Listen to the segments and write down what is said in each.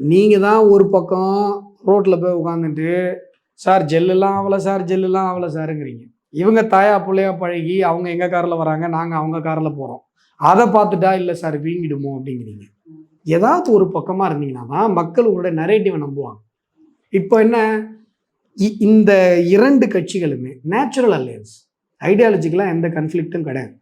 நீங்கள் தான் ஒரு பக்கம் ரோட்டில் போய் உட்காந்துட்டு சார் ஜெல்லுலாம் ஆகலை சார் ஜெல்லுலாம் ஆகலை சாருங்கிறீங்க. இவங்க தாயா பிள்ளையா பழகி அவங்க எங்கள் காரில் வராங்க நாங்கள் அவங்க காரில் போகிறோம் அதை பார்த்துட்டா இல்லை சார் வீங்கிடுமோ? அப்படிங்கிறீங்க. ஏதாவது ஒரு பக்கமாக இருந்தீங்கன்னா தான் மக்கள் உங்களுடைய நரேட்டிவை நம்புவாங்க. இப்போ என்ன? இ- இந்த இரண்டு கட்சிகளுமே நேச்சுரல் அலையன்ஸ் ஐடியாலஜிக்கெலாம் எந்த கன்ஃப்ளிக்ட்டும் கிடையாது.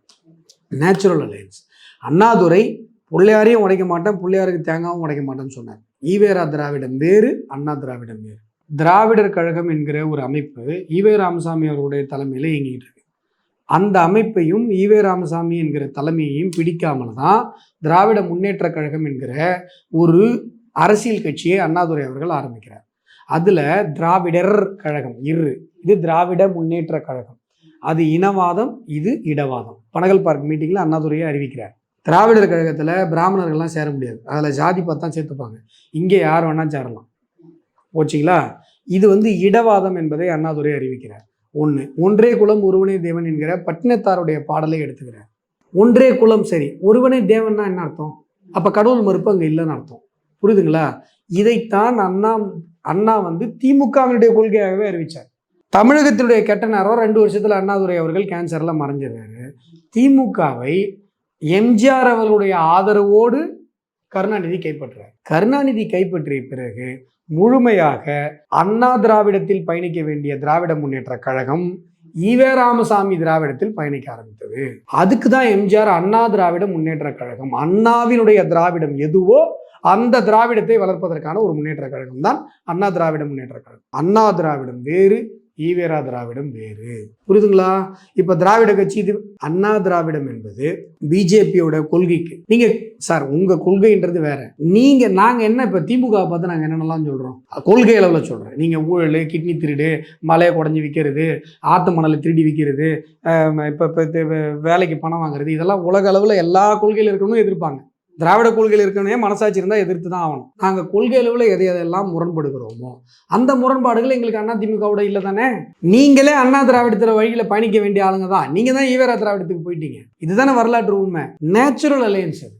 நேச்சுரல் அலையன்ஸ் அண்ணாதுரை பிள்ளையாரையும் உடைக்க மாட்டேன் பிள்ளையாருக்கு தேங்காவும் உடைக்க மாட்டேன்னு சொன்னார். ஈவேரா திராவிடம் வேறு அண்ணா திராவிடம் வேறு. திராவிடர் கழகம் என்கிற ஒரு அமைப்பு ஈவே ராமசாமி அவர்களுடைய தலைமையில் இயங்கிட்டு இருக்கு. அந்த அமைப்பையும் ஈவே ராமசாமி என்கிற தலைமையையும் பிடிக்காமல் தான் திராவிட முன்னேற்ற கழகம் என்கிற ஒரு அரசியல் கட்சியை அண்ணாதுரை அவர்கள் ஆரம்பிக்கிறார். அதில் திராவிடர் கழகம் இரு. இது திராவிட முன்னேற்ற கழகம். அது இனவாதம் இது இடவாதம். பனகல் பார்க் மீட்டிங்கில் அண்ணாதுரையை அறிவிக்கிறார். திராவிடர் கழகத்தில் பிராமணர்கள்லாம் சேர முடியாது. அதில் ஜாதி பார்த்தா சேர்த்துப்பாங்க. இங்கே யார் வேணால் சேரலாம். போச்சுங்களா? இது வந்து இடவாதம் என்பதை அண்ணாதுரை அறிவிக்கிறார். ஒன்று ஒன்றே குலம் ஒருவனே தேவன் என்கிற பட்டினத்தாருடைய பாடலை எடுத்துக்கிறார். ஒன்றே குலம் சரி ஒருவனே தேவன்னா என்ன அர்த்தம்? அப்போ கடவுள் மறுப்பு அங்கே இல்லைன்னு அர்த்தம். புரியுதுங்களா? இதைத்தான் அண்ணா அண்ணா வந்து திமுகவினுடைய கொள்கையாகவே அறிவிச்சார். தமிழகத்தினுடைய கெட்ட நேரம் ரெண்டு வருஷத்தில் அண்ணாதுரை அவர்கள் கேன்சரில் மறைஞ்சிருக்காரு திமுகவை எம்ஜிஆர் அவர்களுடைய ஆதரவோடு கருணாநிதி கைப்பற்றார் கருணாநிதி கைப்பற்றிய பிறகு முழுமையாக அண்ணா திராவிடத்தில் பயணிக்க வேண்டிய திராவிட முன்னேற்ற கழகம் ஈவே ராமசாமி திராவிடத்தில் பயணிக்க ஆரம்பித்தது. அதுக்கு தான் எம்ஜிஆர் அண்ணா திராவிட முன்னேற்ற கழகம் அண்ணாவினுடைய திராவிடம் எதுவோ அந்த திராவிடத்தை வளர்ப்பதற்கான ஒரு முன்னேற்ற கழகம் தான் அண்ணா திராவிட முன்னேற்ற கழகம். அண்ணா திராவிடம் வேறு ஈவேரா திராவிடம் வேறு. புரியுதுங்களா? இப்ப திராவிட கட்சி இது அண்ணா திராவிடம் என்பது பிஜேபியோட கொள்கைக்கு. நீங்க சார் உங்க கொள்கைன்றது வேற. நீங்க நாங்க என்ன இப்ப திமுக பார்த்து நாங்க என்னென்னலாம் சொல்றோம்? கொள்கை அளவில் சொல்றேன். நீங்க ஊழல் கிட்னி திருடு மலையை குடஞ்சி விற்கிறது ஆத்து மணலை திருடி விற்கிறது இப்போ இப்போ வேலைக்கு பணம் வாங்குறது இதெல்லாம் உலக அளவில் எல்லா கொள்கையில் இருக்கணும் எதிர்ப்பாங்க. திராவிட கொள்கையில் இருக்கணுமே மனசாட்சி இருந்தால் எதிர்த்து தான் ஆகணும். நாங்கள் கொள்கை அளவில் எதை எதையெல்லாம் முரண்படுகிறோமோ அந்த முரண்பாடுகள் எங்களுக்கு அண்ணா திமுகவோட இல்லை தானே? நீங்களே அண்ணா திராவிடத்தில் வழியில் பயணிக்க வேண்டிய ஆளுங்க தான். நீங்கள் தான் ஈவேரா திராவிடத்துக்கு போயிட்டீங்க. இதுதானே வரலாற்று உண்மை. Natural alliance